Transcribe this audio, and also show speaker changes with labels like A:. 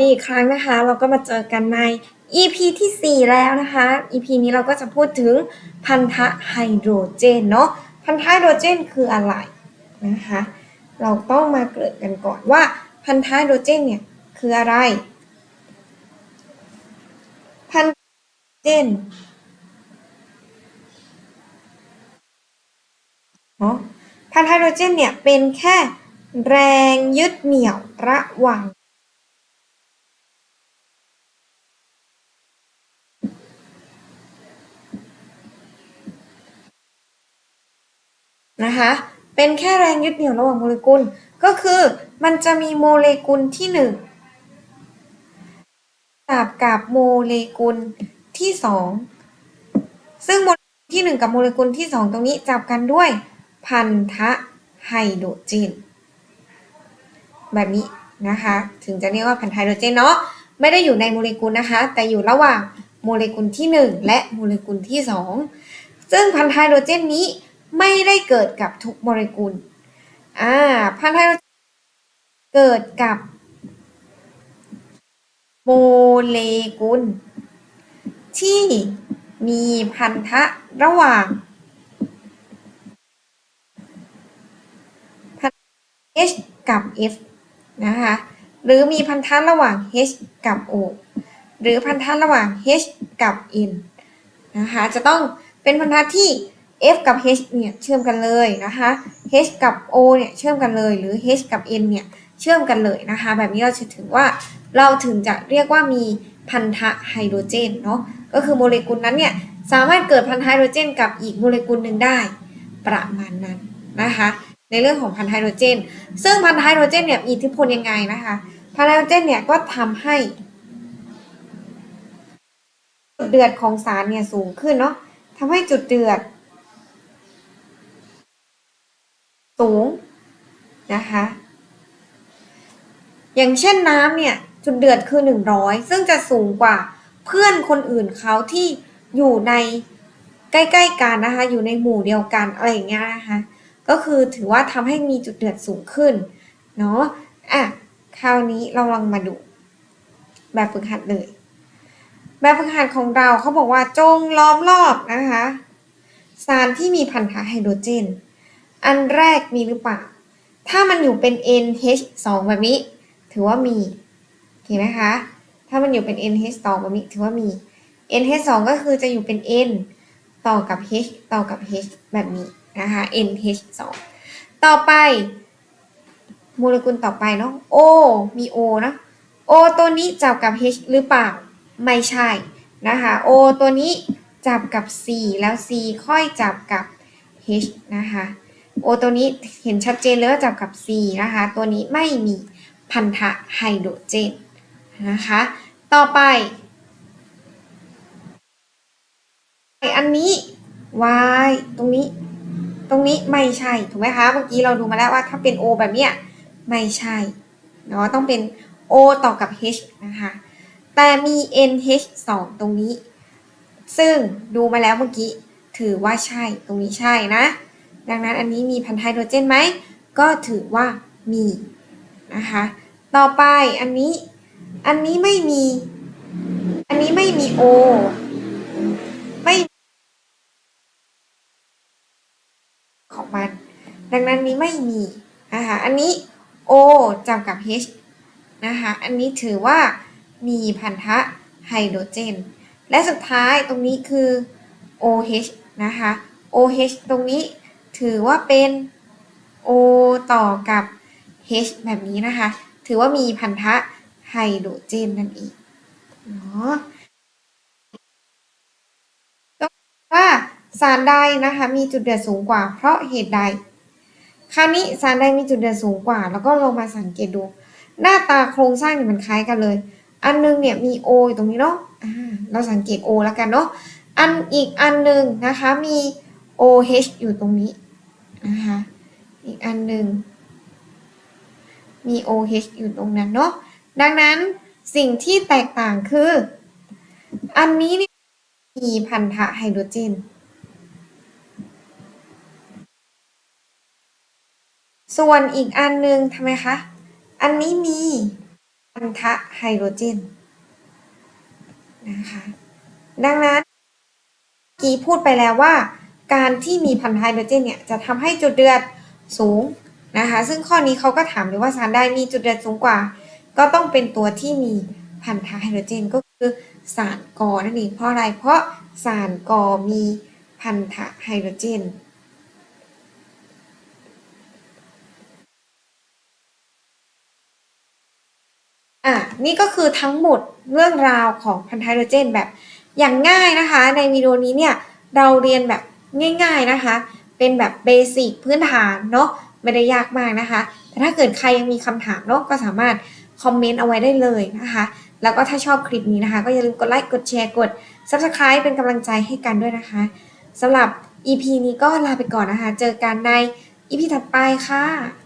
A: ดีอีกครั้งนะคะเราก็มาเจอกันใน EP ที่ 4 แล้วนะคะ EP นี้เราก็จะพูดถึงพันธะไฮโดรเจนเนาะพันธะไฮโดรเจนคืออะไรนะคะเราต้องมาเกริ่นกันก่อนว่าพันธะไฮโดรเจนเนี่ยคืออะไร พันธะเจนเนาะพันธะไฮโดรเจนเนี่ยเป็นแค่แรงยึดเหนี่ยวระหว่าง นะคะ เป็นแค่แรงยึดเหนี่ยวระหว่างโมเลกุล ก็คือมันจะมีโมเลกุลที่หนึ่งจับกับโมเลกุลที่สองซึ่งโมเลกุลที่หนึ่งกับโมเลกุลที่สองตรงนี้จับกันด้วยพันธะไฮโดรเจน แบบนี้นะคะ ถึงจะเรียกว่าพันธะไฮโดรเจนเนาะไม่ได้อยู่ในโมเลกุลนะคะ แต่อยู่ระหว่างโมเลกุลที่หนึ่งและโมเลกุลที่สองซึ่งพันธะไฮโดรเจนนี้ ไม่ได้เกิดกับทุกโมเลกุลอ่าพันธะไฮโดรเจนเกิดกับโมเลกุล ที่มีพันธะระหว่าง H กับ F นะคะ หรือมีพันธะระหว่าง H กับ O หรือพันธะระหว่าง H กับ N นะคะ จะต้องเป็นพันธะที่ F กับ H เนี่ยเชื่อมกันเลยนะคะ H กับ O เนี่ยเชื่อมกันเลย หรือ H กับ N เนี่ยเชื่อมกันเลยนะคะ แบบนี้เราจะถึงว่าเราถึงจะเรียกว่ามีพันธะไฮโดรเจนเนาะก็คือโมเลกุลนั้นเนี่ยสามารถเกิดพันธะไฮโดรเจน กับอีกโมเลกุลหนึ่งได้ ประมาณนั้นนะคะ ในเรื่องของพันธะไฮโดรเจน ซึ่งพันธะไฮโดรเจนเนี่ยมีอิทธิพลยังไงนะคะพันธะไฮโดรเจนเนี่ยก็ทำให้จุดเดือดของสารเนี่ยสูงขึ้นเนาะทำให้จุดเดือด สูงนะคะ อย่างเช่นน้ำเนี่ยจุดเดือดคือ 100 ซึ่งจะสูงกว่าเพื่อนคนอื่นเขาที่อยู่ในใกล้ๆกันนะคะ อยู่ในหมู่เดียวกันอะไรอย่างเงี้ยนะคะ ก็คือถือว่าทำให้มีจุดเดือดสูงขึ้นเนาะอะคราวนี้เราลองมาดู แบบฝึกหัดเลย แบบฝึกหัดของเราเขาบอกว่าจงล้อมรอบนะคะ สารที่มีพันธะไฮโดรเจน อันแรกมีหรือเปล่า ถ้ามันอยู่เป็น NH2 แบบนี้ ถือว่ามีโอเคไหมคะ ถ้ามันอยู่เป็น NH2 แบบนี้ถือว่ามี NH2 ก็คือจะอยู่เป็น N ต่อกับ H ต่อกับ H แบบนี้นะคะ NH2 ต่อไป โมเลกุลต่อไปเนาะ O มี O นะ O ตัวนี้จับกับ H หรือเปล่า ไม่ใช่นะคะ O ตัวนี้จับกับ C แล้ว C ค่อยจับกับ H นะคะ O ตัวนี้เห็นชัดเจนเลยว่าจับกับ C นะคะ ตัวนี้ไม่มีพันธะไฮโดรเจนนะคะ ต่อไป อันนี้ Y ตรงนี้ ตรงนี้ไม่ใช่ ถูกไหมคะ เมื่อกี้เราดูมาแล้วว่าถ้าเป็น O แบบเนี้ยไม่ใช่เนาะต้องเป็น O ต่อกับ H นะคะ แต่มี NH2 ตรงนี้ ซึ่งดูมาแล้วเมื่อกี้ ถือว่าใช่ ตรงนี้ใช่นะ ดังนั้นอันนี้มีพันธะไฮโดรเจนไหม ก็ถือว่ามีนะคะ ต่อไปอันนี้ อันนี้ไม่มี อันนี้ไม่มี O ไม่ของมัน ดังนั้นนี้ไม่มีนะคะอันนี้ O จับกับ H นะคะอันนี้ถือว่ามีพันธะไฮโดรเจน และสุดท้ายตรงนี้คือ OH นะคะ OH ตรงนี้ ถือว่าเป็น O ต่อกับ H แบบนี้นะคะ ถือว่ามีพันธะไฮโดรเจนนั่นเองเนาะว่าสารใดนะคะมีจุดเดือดสูงกว่า เพราะเหตุใด คราวนี้สารใดมีจุดเดือดสูงกว่า แล้วก็ลงมาสังเกตดู หน้าตาโครงสร้างเนี่ยมันคล้ายกันเลย อันนึงเนี่ยมี O อยู่ตรงนี้เนาะเราสังเกต O แล้วกันเนาะอันอีกอันหนึ่งนะคะมี OH อยู่ตรงนี้ นะคะ อีกอันหนึ่งมี OH อยู่ตรงนั้นเนาะ ดังนั้นสิ่งที่แตกต่างคือ อันนี้นี่มีพันธะไฮโดรเจน ส่วนอีกอันหนึ่งทำไมคะ อันนี้มีพันธะไฮโดรเจนนะคะ ดังนั้น กีพูดไปแล้วว่า การที่มีพันธะไฮโดรเจนเนี่ยจะทำให้จุดเดือดสูงนะคะ ซึ่งข้อนี้เขาก็ถามเลยว่าสารใดมีจุดเดือดสูงกว่า ก็ต้องเป็นตัวที่มีพันธะไฮโดรเจนก็คือสารกอนั่นเองเพราะอะไร เพราะสารกอมีพันธะไฮโดรเจนอะนี่ก็คือทั้งหมดเรื่องราวของพันธะไฮโดรเจนแบบอย่างง่ายนะคะ ในวิดีโอนี้เนี่ยเราเรียนแบบ ง่าย ๆนะคะ เป็นแบบเบสิกพื้นฐานเนาะไม่ได้ยากมากนะคะ แต่ถ้าเกิดใครยังมีคำถามเนาะก็สามารถคอมเมนต์เอาไว้ได้เลยนะคะ แล้วก็ถ้าชอบคลิปนี้นะคะ ก็อย่าลืมกดไลค์กดแชร์กด Subscribe เป็นกำลังใจให้กันด้วยนะคะสำหรับ EP นี้ก็ลาไปก่อนนะคะ เจอกันใน EP ถัดไปค่ะ